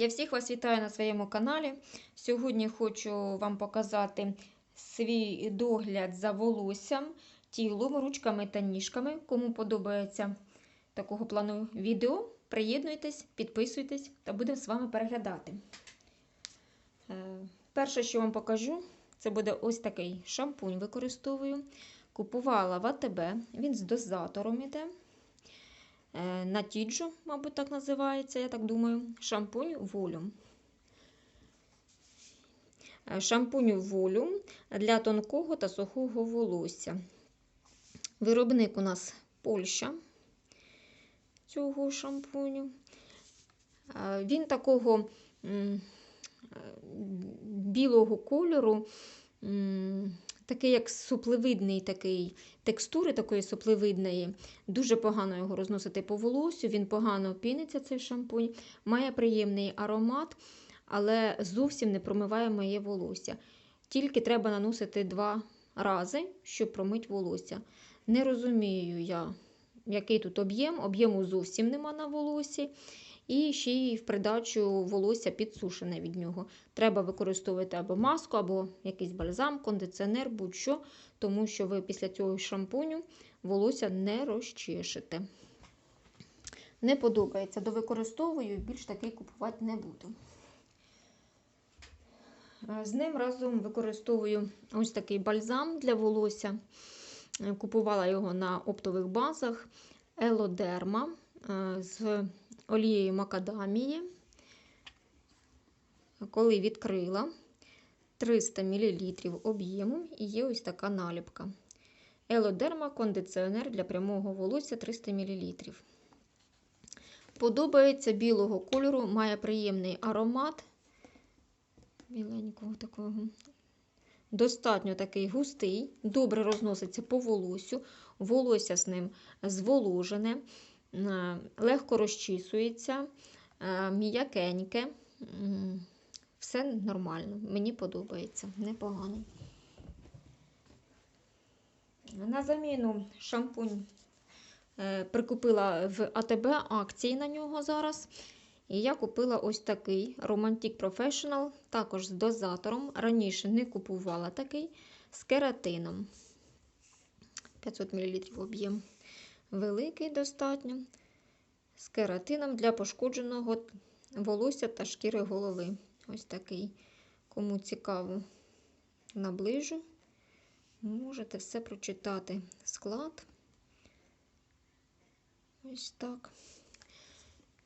Я всіх вас вітаю на своєму каналі. Сьогодні хочу вам показати свій догляд за волоссям, тілом, ручками та ніжками. Кому подобається такого плану відео, приєднуйтесь, підписуйтесь та будемо з вами переглядати. Е, Перше, що вам покажу, це буде ось такий шампунь використовую. Купувала в АТБ, він з дозатором іде. Е, Натіджо, мабуть, так називається, я так думаю. Шампунь волюм. Е, Шампунь волюм для тонкого та сухого волосся. Виробник у нас Польща цього шампуню. Е, Він такого білого кольору, такий як суплевидний такий, текстури такої суплевидної. Дуже погано його розносити по волосю, він погано піниться, цей шампунь, має приємний аромат, але зовсім не промиває моє волосся. Тільки треба наносити два рази, щоб промити волосся. Не розумію я, який тут об'єм. Об'єму зовсім нема на волосі. І ще й в придачу волосся підсушене від нього. Треба використовувати або маску, або якийсь бальзам, кондиціонер, будь-що, тому що ви після цього шампуню волосся не розчешете. Не подобається, довикористовую, і більш такий купувати не буду. Е, З ним разом використовую ось такий бальзам для волосся. Е, Купувала його на оптових базах Елодерма е, з олією макадамії. Коли відкрила 300 мл об'єму і є ось така наліпка. Елодерма кондиціонер для прямого волосся 300 мл. Подобається білого кольору, має приємний аромат. Біленького такого. Достатньо такий густий, добре розноситься по волосю, волосся з ним зволожене, легко розчісується, е, м'якеньке. Все нормально, мені подобається, непогано. На заміну шампунь е, прикупила в АТБ акції на нього зараз. І я купила ось такий Romantic Professional, також з дозатором. Раніше не купувала такий з кератином. 500 мл об'єм. Великий достатньо. З кератином для пошкодженого волосся та шкіри голови. Ось такий. Кому цікаво, наближу. Можете все прочитати. Склад. Ось так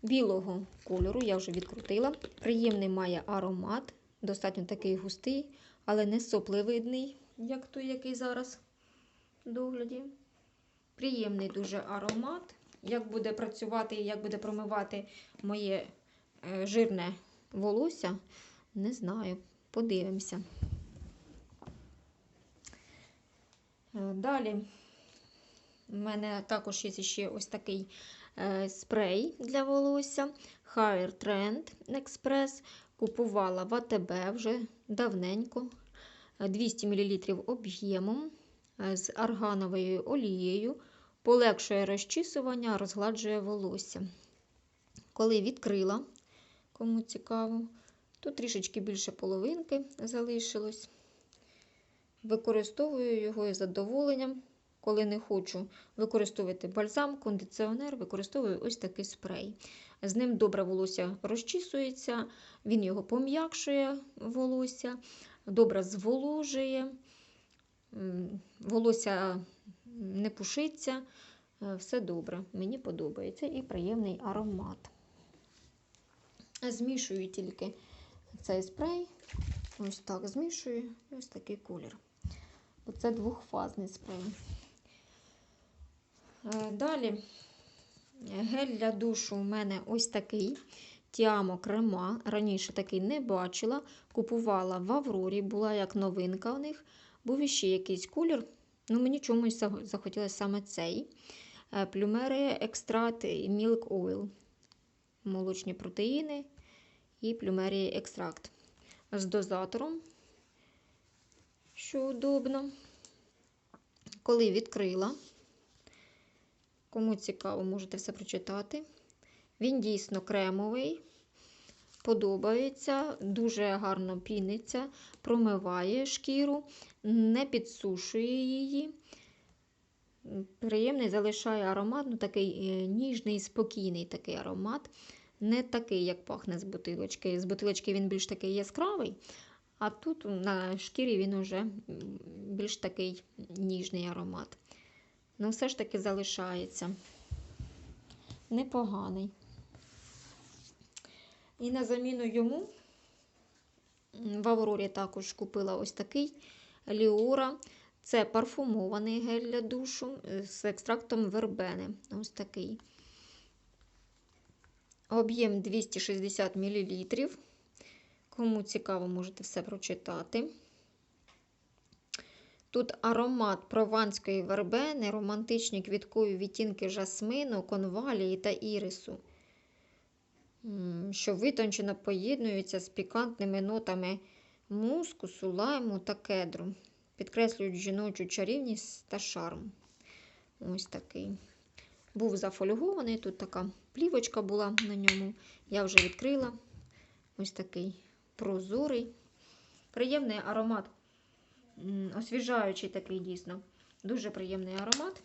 білого кольору, я вже відкрутила. Приємний має аромат, достатньо такий густий, але не сопливидний, як той, який зараз в догляді. Приємний дуже аромат. Як буде працювати і як буде промивати моє е, жирне волосся, не знаю. Подивимося. Е, Далі в мене також є ще ось такий е, спрей для волосся Hair Trend Express. Купувала в АТБ вже давненько. Е, 200 мл об'ємом з аргановою олією. Полегшує розчісування, розгладжує волосся. Коли відкрила, кому цікаво, тут трішечки більше половинки залишилось. Використовую його із задоволенням. Коли не хочу використовувати бальзам, кондиціонер, використовую ось такий спрей. З ним добре волосся розчісується, він його пом'якшує волосся, добре зволожує, волосся не пушиться, е, все добре. Мені подобається і приємний аромат. Змішую тільки цей спрей. Ось так змішую, ось такий колір. Оце двохфазний спрей. Е, Далі гель для душу у мене ось такий. Тіамо крема. Раніше такий не бачила. Купувала в Аврорі, була як новинка у них. Був іще якийсь колір. Ну, мені чомусь захотілося саме цей. Е, Плюмери екстракт і Milk. Молочні протеїни і плюмерії екстракт. З дозатором, що удобно. Коли відкрила, Кому цікаво, можете все прочитати. Він дійсно кремовий, Подобається, дуже гарно піниться, промиває шкіру, не підсушує її. Приємний залишає аромат, ну такий е, ніжний, спокійний такий аромат. Не такий, як пахне з бутилочки. З бутилочки він більш такий яскравий, а тут на шкірі він уже більш такий ніжний аромат. Ну, все ж таки залишається. Непоганий. І на заміну йому в Аврорі також купила ось такий Ліора. Це парфумований гель для душу е, з екстрактом вербени. Ось такий. Об'єм 260 мл. Кому цікаво, можете все прочитати. Тут аромат прованської вербени, романтичні квіткові відтінки жасмину, конвалії та ірису, що витончено поєднуються з пікантними нотами мускусу, лайму та кедру. Підкреслюють жіночу чарівність та шарм. Ось такий. Був зафольгований, тут така плівочка була на ньому. Я вже відкрила. Ось такий прозорий. Приємний аромат. Освіжаючий такий дійсно. Дуже приємний аромат.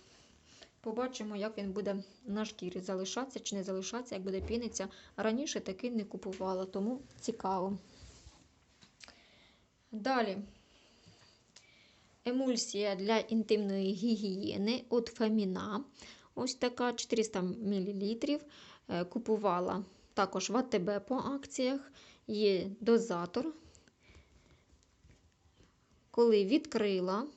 Побачимо, як він буде на шкірі залишатися чи не залишатися, як буде пінитися. Раніше такий не купувала, тому цікаво. Далі. Емульсія для інтимної гігієни від Феміна. Ось така 400 мл. Е, Купувала також в АТБ по акціях. Є дозатор. Коли відкрила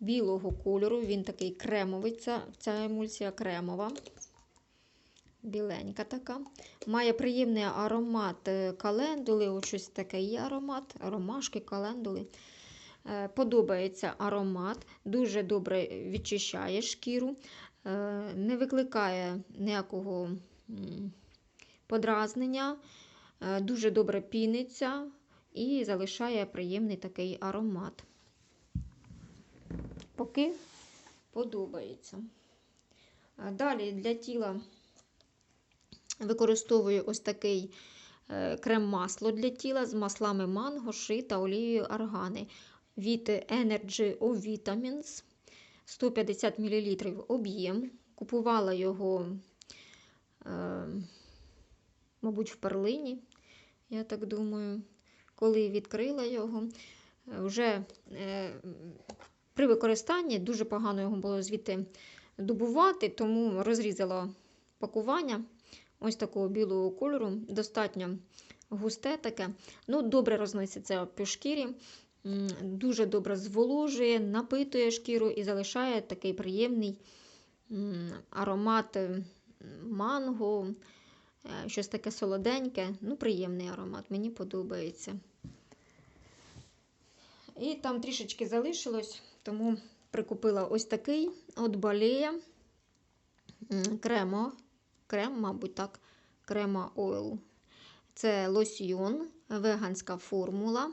білого кольору, він такий кремовий, ця, ця емульсія кремова. Біленька така. Має приємний аромат е, календули. Ось щось таке є аромат, ромашки, календули. Е, Подобається аромат, дуже добре відчищає шкіру, е, не викликає ніякого подразнення, дуже добре піниться і залишає приємний такий аромат. Поки подобається. Далі для тіла використовую ось такий е, крем-масло для тіла з маслами манго, ши та олією аргани від Energy O Vitamins 150 мл об'єм. Купувала його, е, мабуть, в перлині, я так думаю. Коли відкрила його, е, вже при використанні дуже погано його було звідти добувати, тому розрізала пакування ось такого білого кольору, достатньо густе таке. Ну, добре розноситься по шкірі, дуже добре зволожує, напитує шкіру і залишає такий приємний аромат е, манго, е, щось таке солоденьке. Ну, приємний аромат, мені подобається. І там трішечки залишилось, тому прикупила ось такий от балея кремо, крем, мабуть, так, крема ойл. Це лосьйон, веганська формула,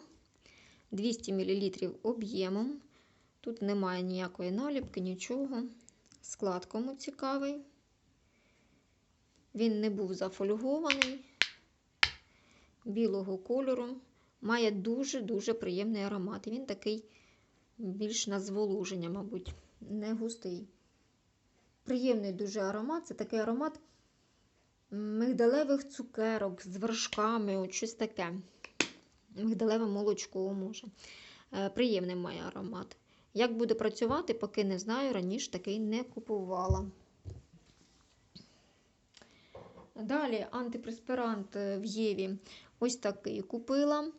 200 мл об'ємом. Тут немає ніякої наліпки, нічого. Склад кому цікавий. Він не був зафольгований, білого кольору. Має дуже-дуже приємний аромат. Він такий більш на зволоження, мабуть, не густий. Приємний дуже аромат. Це такий аромат мигдалевих цукерок з вершками, от щось таке. Мигдалеве молочко може. Е, Приємний має аромат. Як буде працювати, поки не знаю, раніше такий не купувала. Далі антипреспирант е, в Єві ось такий купила.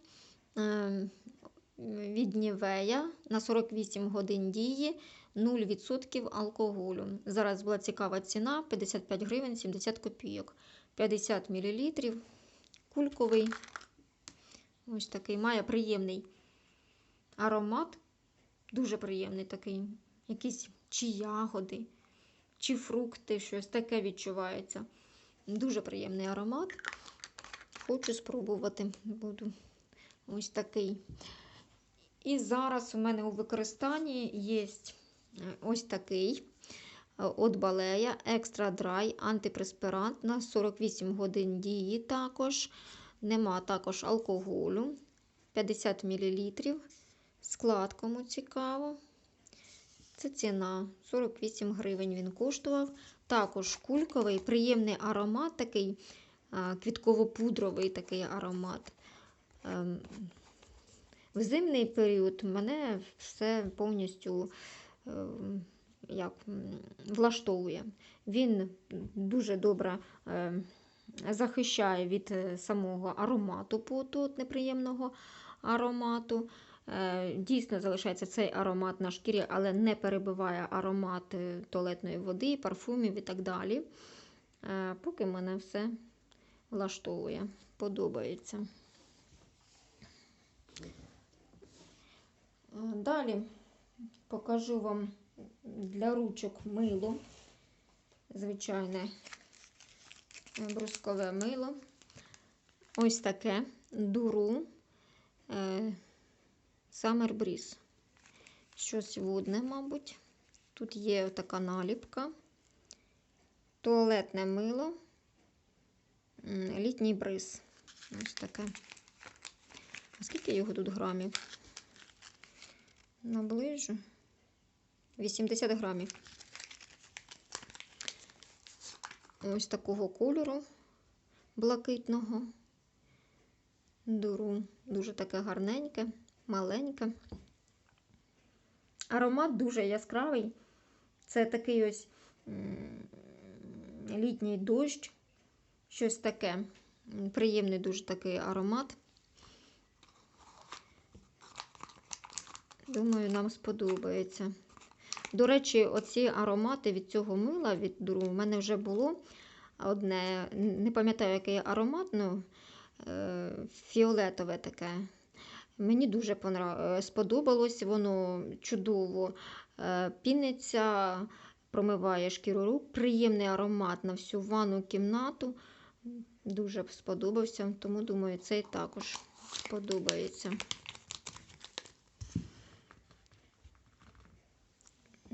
Від Нівея на 48 годин дії 0% алкоголю. Зараз була цікава ціна 55 гривень 70 копійок. 50 мл. Кульковий. Ось такий має приємний аромат. Дуже приємний такий. Якісь чи ягоди, чи фрукти, щось таке відчувається. Дуже приємний аромат. Хочу спробувати буду. Ось такий. І зараз у мене у використанні є ось такий от балея, екстра драй, антипреспирант на 48 годин дії також. Нема також алкоголю. 50 мл. Склад, кому цікаво. Це ціна 48 гривень він коштував. Також кульковий, приємний аромат, такий квітково-пудровий такий аромат. В зимний період мене все повністю ем, як, влаштовує. Він дуже добре ем, захищає від е, самого аромату поту, от неприємного аромату. Е, Дійсно залишається цей аромат на шкірі, але не перебиває аромат е, туалетної води, парфумів і так далі. Е, Поки мене все влаштовує, подобається. Далі покажу вам для ручок мило. Звичайне брускове мило. Ось таке дуру е, Summer Breeze. Щось водне, мабуть. Тут є така наліпка. Туалетне мило. Літній бриз. Ось таке. А скільки його тут грамів? Наближу. 80 грамів. Ось такого кольору блакитного. Дуру. Дуже таке гарненьке, маленьке. Аромат дуже яскравий. Це такий ось літній дощ. Щось таке. Приємний дуже такий аромат. Думаю, нам сподобається. До речі, оці аромати від цього мила, від дуру, в мене вже було одне, не пам'ятаю, який аромат, ну, е, фіолетове таке. Мені дуже е, сподобалось, воно чудово е, піниться, промиває шкіру рук. Приємний аромат на всю ванну кімнату. Дуже сподобався, тому думаю, цей також сподобається.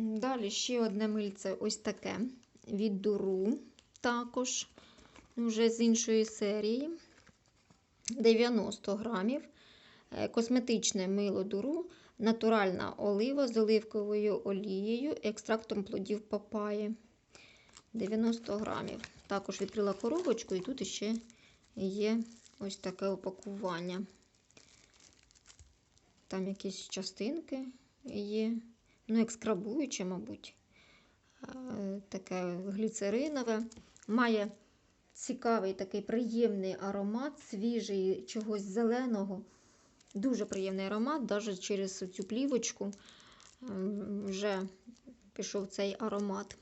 Далі ще одне мильце ось таке від дуру, також вже з іншої серії. 90 грамів. Е, Косметичне мило дуру, натуральна олива з оливковою олією, екстрактом плодів папаї. 90 грамів. Також відкрила коробочку, і тут ще є ось таке опакування. Там якісь частинки є. Ну, як скрабуюче, мабуть. Е, Таке гліцеринове. Має цікавий такий приємний аромат, свіжий, чогось зеленого. Дуже приємний аромат, навіть через цю плівочку ем, вже пішов цей аромат.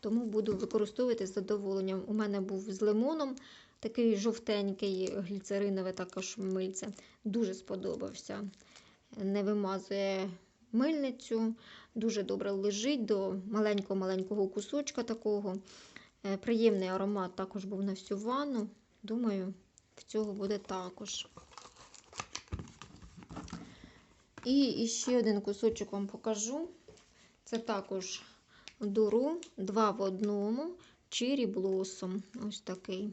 Тому буду використовувати з задоволенням. У мене був з лимоном такий жовтенький гліцеринове також мильце. Дуже сподобався. Не вимазує мильницю, дуже добре лежить до маленького-маленького кусочка такого. Е, Приємний аромат також був на всю ванну. Думаю, в цього буде також. І ще один кусочок вам покажу. Це також дуру, два в одному, чирі блосом. Ось такий.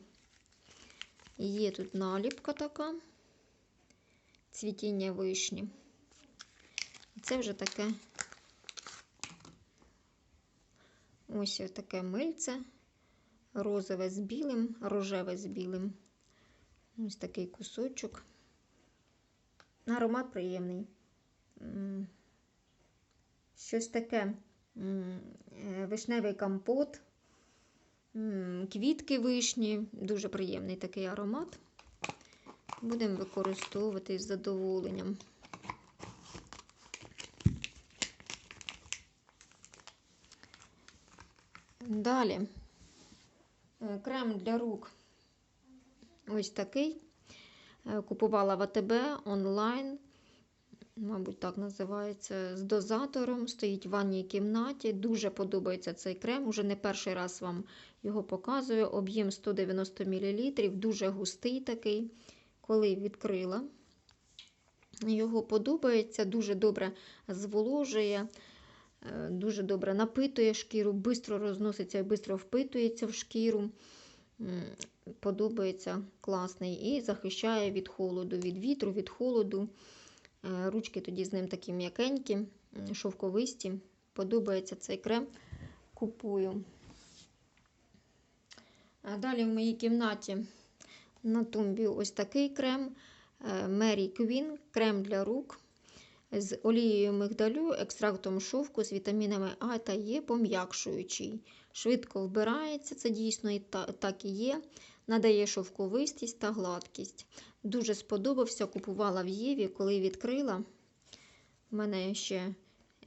Є тут наліпка така, цвітіння вишні. Це вже таке ось таке мильце, розове з білим, рожеве з білим. Ось такий кусочок. Аромат приємний. Щось таке е, вишневий компот, квітки вишні, дуже приємний такий аромат. Будемо використовувати з задоволенням. Далі е, крем для рук ось такий. Е, Купувала в АТБ онлайн, мабуть, так називається, з дозатором. Стоїть в ванній кімнаті. Дуже подобається цей крем. Уже не перший раз вам його показую. Об'єм 190 мл, дуже густий такий. Коли відкрила, його подобається, дуже добре зволожує. Е, Дуже добре напитує шкіру, швидко розноситься і швидко впитується в шкіру. Подобається класний і захищає від холоду, від вітру, від холоду. Е, Ручки тоді з ним такі м'якенькі, шовковисті. Подобається цей крем. Купую. А далі в моїй кімнаті на тумбі ось такий крем. е, Mary Queen, крем для рук з олією мигдалю, екстрактом шовку з вітамінами А та Е, пом'якшуючий. Швидко вбирається, це дійсно і так і є. Надає шовковистість та гладкість. Дуже сподобався, купувала в Єві, коли відкрила. У мене ще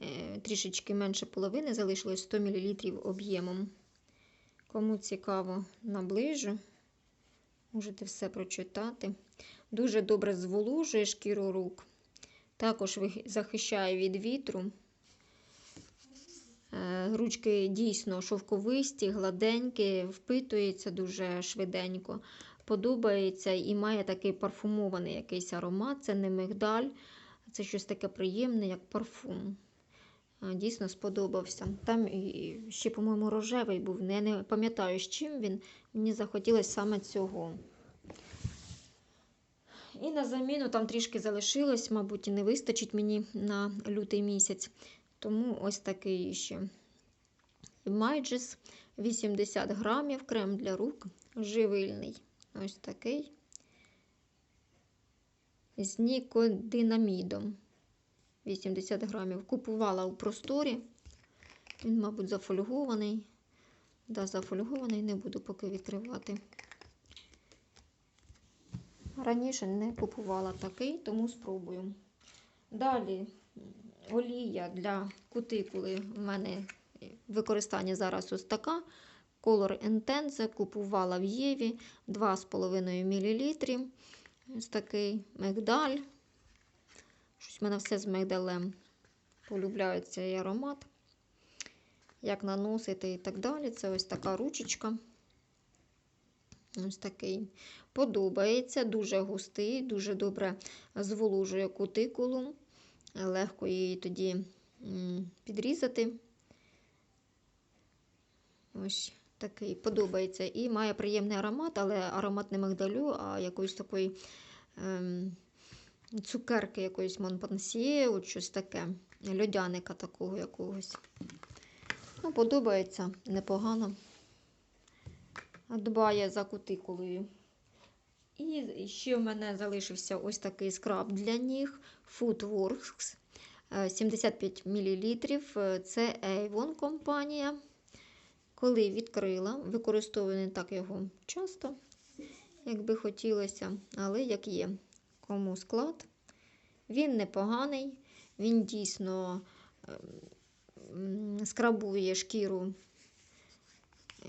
е, трішечки менше половини залишилось 100 мл об'ємом. Кому цікаво, наближу. Можете все прочитати. Дуже добре зволожує шкіру рук. Також захищає від вітру. Е, Ручки дійсно шовковисті, гладенькі, впитується дуже швиденько. Подобається і має такий парфумований якийсь аромат. Це не мигдаль, це щось таке приємне, як парфум. Е, Дійсно сподобався. Там ще, по-моєму, рожевий був. Не, не пам'ятаю, з чим він. Мені захотілося саме цього. І на заміну там трішки залишилось, мабуть, і не вистачить мені на лютий місяць. Тому ось такий ще. Майджес 80 грамів, крем для рук, живильний. Ось такий. З нікодинамідом. 80 грамів. Купувала у просторі. Він, мабуть, зафольгований. Да, зафольгований, не буду поки відкривати. Раніше не купувала такий, тому спробую. Далі олія для кутикули в мене використання зараз ось така. Color Intense купувала в Єві 2,5 мл. Ось такий мигдаль. Щось в мене все з мигдалем. Полюбляю цей аромат. Як наносити і так далі. Це ось така ручечка. Ось такий. Подобається, дуже густий, дуже добре зволожує кутикулу. Легко її тоді підрізати. Ось такий подобається. І має приємний аромат, але аромат не мигдалю, а якоїсь такої ем, цукерки, якоїсь монпансьє, от щось таке, льодяника такого якогось. Ну, подобається непогано. Дбає за кутикулою. І ще в мене залишився ось такий скраб для ніг Footworks. е, 75 мл. Це Avon компанія. Коли відкрила, використовую не так його часто, як би хотілося, але як є. Кому склад. Він непоганий, він дійсно ем, скрабує шкіру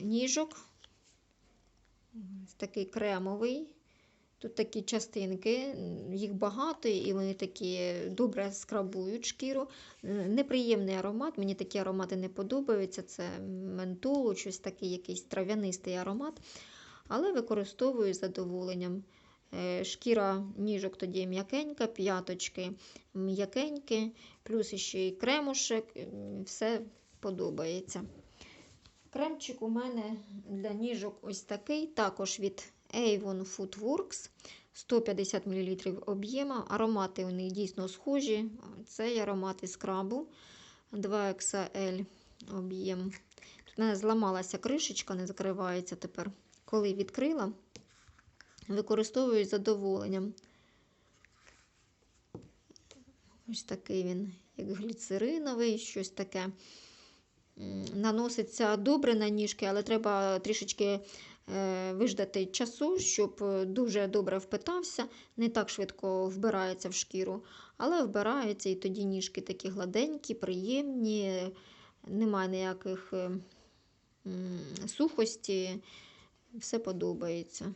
ніжок. Ось такий кремовий. Тут такі частинки, їх багато, і вони такі добре скрабують шкіру. Неприємний аромат, мені такі аромати не подобаються. Це ментолу, щось такий якийсь трав'янистий аромат. Але використовую з задоволенням. Е, Шкіра ніжок тоді м'якенька, п'яточки м'якенькі, плюс ще й кремушек, все подобається. Кремчик у мене для ніжок ось такий, також від Avon Footworks. 150 мл об'єма. Аромати у них дійсно схожі. Цей аромат із крабу 2XL об'єм. У мене зламалася кришечка, не закривається тепер. Коли відкрила, використовую з задоволенням. Ось такий він, як гліцериновий, щось таке. Наноситься добре на ніжки, але треба трішечки е, виждати часу, щоб е, дуже добре впитався. Не так швидко вбирається в шкіру, але вбирається і тоді ніжки такі гладенькі, приємні, немає ніяких е, сухості, все подобається.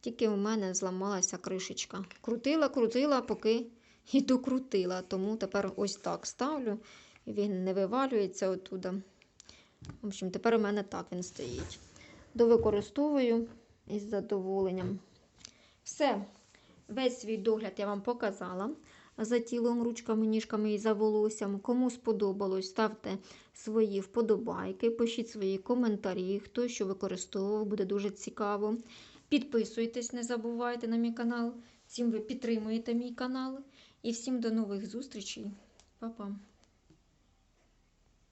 Тільки у мене зламалася кришечка. Крутила, крутила, поки і докрутила. Тому тепер ось так ставлю. Він не вивалюється оттуда. В общем, тепер у мене так він стоїть. Довикористовую із задоволенням. Все, весь свій догляд я вам показала. за тілом, ручками, ніжками і за волоссям. Кому сподобалось, ставте свої вподобайки, пишіть свої коментарі, хто що використовував, буде дуже цікаво. Підписуйтесь, не забувайте на мій канал. Всім ви підтримуєте мій канал. І всім до нових зустрічей. Па-па.